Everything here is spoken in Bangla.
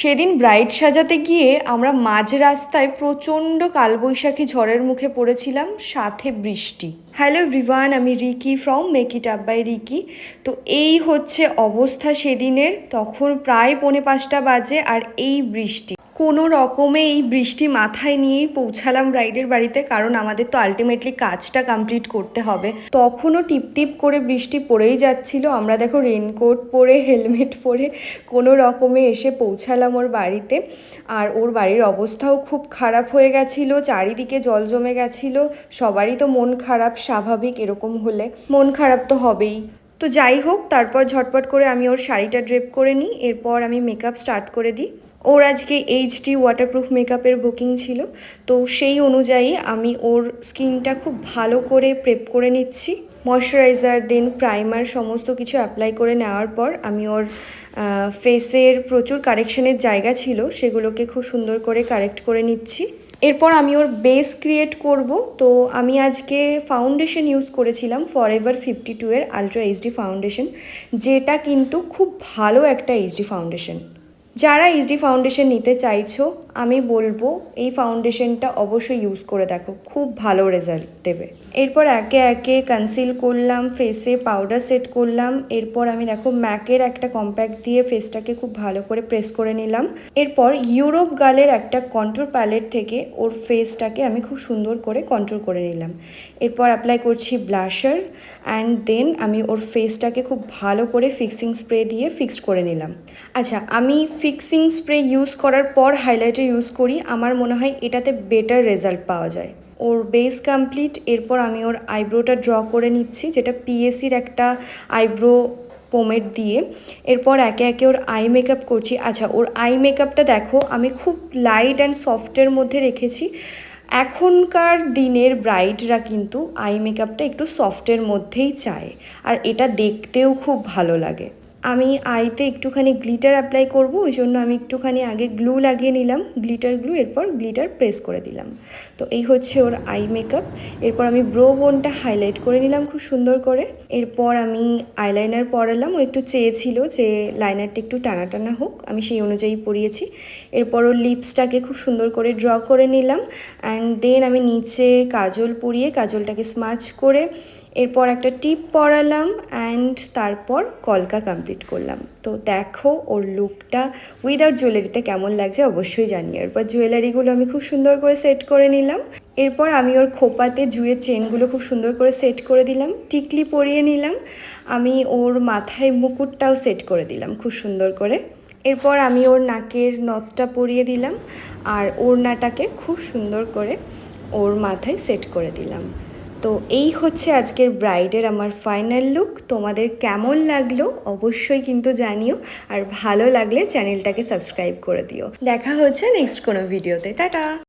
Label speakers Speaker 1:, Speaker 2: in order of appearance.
Speaker 1: সেদিন ব্রাইড সাজাতে গিয়ে আমরা মাঝ রাস্তায় প্রচণ্ড কালবৈশাখী ঝড়ের মুখে পড়েছিলাম, সাথে বৃষ্টি। হ্যালো এভরিওয়ান আমি Ricky from make it up by Ricky. তো এই হচ্ছে অবস্থা সেদিনের, তখন প্রায় পৌনে পাঁচটা বাজে আর এই বৃষ্টি। কোনো রকমে এই বৃষ্টি মাথায় নিয়েই পৌঁছালাম রাইডের বাড়িতে, কারণ আমাদের তো আলটিমেটলি কাজটা কমপ্লিট করতে হবে। তখনও টিপ টিপ করে বৃষ্টি পড়েই যাচ্ছিল। আমরা দেখো রেনকোট পরে হেলমেট পরে কোনো রকমে এসে পৌঁছালাম ওর বাড়িতে। আর ওর বাড়ির অবস্থাও খুব খারাপ হয়ে গেছিল, চারিদিকে জল জমে গেছিল। সবারই তো মন খারাপ, স্বাভাবিক এরকম হলে। মন খারাপ তো হবেই। তো যাই হোক, তারপর ঝটপট করে আমি ওর শাড়িটা ড্রেপ করে নিই, এরপর আমি মেকআপ স্টার্ট করে দিই। ওর আজকে এইচডি ওয়াটারপ্রুফ মেকআপের বুকিং ছিল, তো সেই অনুযায়ী আমি ওর স্কিনটা খুব ভালো করে প্রেপ করে নিচ্ছি। ময়শ্চারাইজার দেন প্রাইমার সমস্ত কিছু অ্যাপ্লাই করে নেওয়ার পর আমি ওর ফেসের প্রচুর কারেকশনের জায়গা ছিল, সেগুলোকে খুব সুন্দর করে কারেক্ট করে নিচ্ছি। এরপর আমি ওর বেস ক্রিয়েট করব, তো আমি আজকে ফাউন্ডেশন ইউজ করেছিলাম ফর এভার ফিফটি টু এর আলট্রা এইচডি ফাউন্ডেশন যেটা কিন্তু খুব ভালো একটা এইচডি ফাউন্ডেশন যারা এইচডি ফাউন্ডেশন নিতে চাইছো, আমি বলব এই ফাউন্ডেশনটা অবশ্যই ইউজ করে দেখো, খুব ভালো রেজাল্ট দেবে। এরপর একে একে কনসিল করলাম ফেসে পাউডার সেট করলাম, এরপর আমি দেখো ম্যাকের একটা কম্প্যাক্ট দিয়ে ফেসটাকে খুব ভালো করে প্রেস করে নিলাম। এরপর ইউরোপ গালের একটা কন্ট্রোল প্যালেট থেকে ওর ফেসটাকে আমি খুব সুন্দর করে কন্ট্রোল করে নিলাম। এরপর অ্যাপ্লাই করছি ব্লাশার অ্যান্ড দেন আমি ওর ফেসটাকে খুব ভালো করে ফিক্সিং স্প্রে দিয়ে ফিক্সড করে নিলাম। আচ্ছা আমি ফিক্সিং স্প্রে ইউজ করার পর হাইলাইটার ইউজ করি। আমার মনে হয় এটাতে বেটার রেজাল্ট পাওয়া যায়। ওর বেস কমপ্লিট, এরপর আমি ওর আইব্রোটা ড্র করে নিচ্ছি, যেটা পিএসির একটা আইব্রো পোমেট দিয়ে। এরপর একে একে ওর আই মেকআপ করছি। আচ্ছা ওর আই মেকআপটা দেখো, আমি খুব লাইট অ্যান্ড সফটের মধ্যে রেখেছি। এখনকার দিনের ব্রাইডরা কিন্তু আই মেকআপটা একটু সফটের মধ্যেই চায়, আর এটা দেখতেও খুব ভালো লাগে। আমি আইতে একটুখানি গ্লিটার অ্যাপ্লাই করব, ওই জন্য আমি একটুখানি আগে গ্লু লাগিয়ে নিলাম, গ্লিটার গ্লু, এরপর গ্লিটার প্রেস করে দিলাম। তো এই হচ্ছে ওর আই মেকআপ এরপর আমি ব্রো বোনটা হাইলাইট করে নিলাম খুব সুন্দর করে। এরপর আমি আইলাইনার পরালাম, ও একটু চেয়েছিল যে লাইনারটা একটু টানা টানা হোক, আমি সেই অনুযায়ী পরিয়েছি। এরপর ওর লিপসটাকে খুব সুন্দর করে ড্র করে নিলাম অ্যান্ড দেন আমি নিচে কাজল পরিয়ে, কাজলটাকে স্মাচ করে এরপর একটা টিপ পরালাম অ্যান্ড তারপর কলকা কমপ্লিট করলাম। তো দেখো ওর লুকটা উইদাউট জুয়েলারিতে কেমন লাগছে অবশ্যই জানি এরপর জুয়েলারিগুলো আমি খুব সুন্দর করে সেট করে নিলাম। এরপর আমি ওর খোপাতে জুয়ের চেনগুলো খুব সুন্দর করে সেট করে দিলাম, টিকলি পরিয়ে নিলাম। আমি ওর মাথায় মুকুটটাও সেট করে দিলাম খুব সুন্দর করে। এরপর আমি ওর নাকের নথটা পরিয়ে দিলাম আর ওড়নাটাকে খুব সুন্দর করে ওর মাথায় সেট করে দিলাম। তো এই হচ্ছে আজকের ব্রাইডের আমার ফাইনাল লুক। তোমাদের কেমন লাগল অবশ্যই কিন্তু জানিও আর ভালো লাগলে চ্যানেলটাকে সাবস্ক্রাইব করে দিও। দেখা হচ্ছে নেক্সট কোনো ভিডিওতে। টাটা!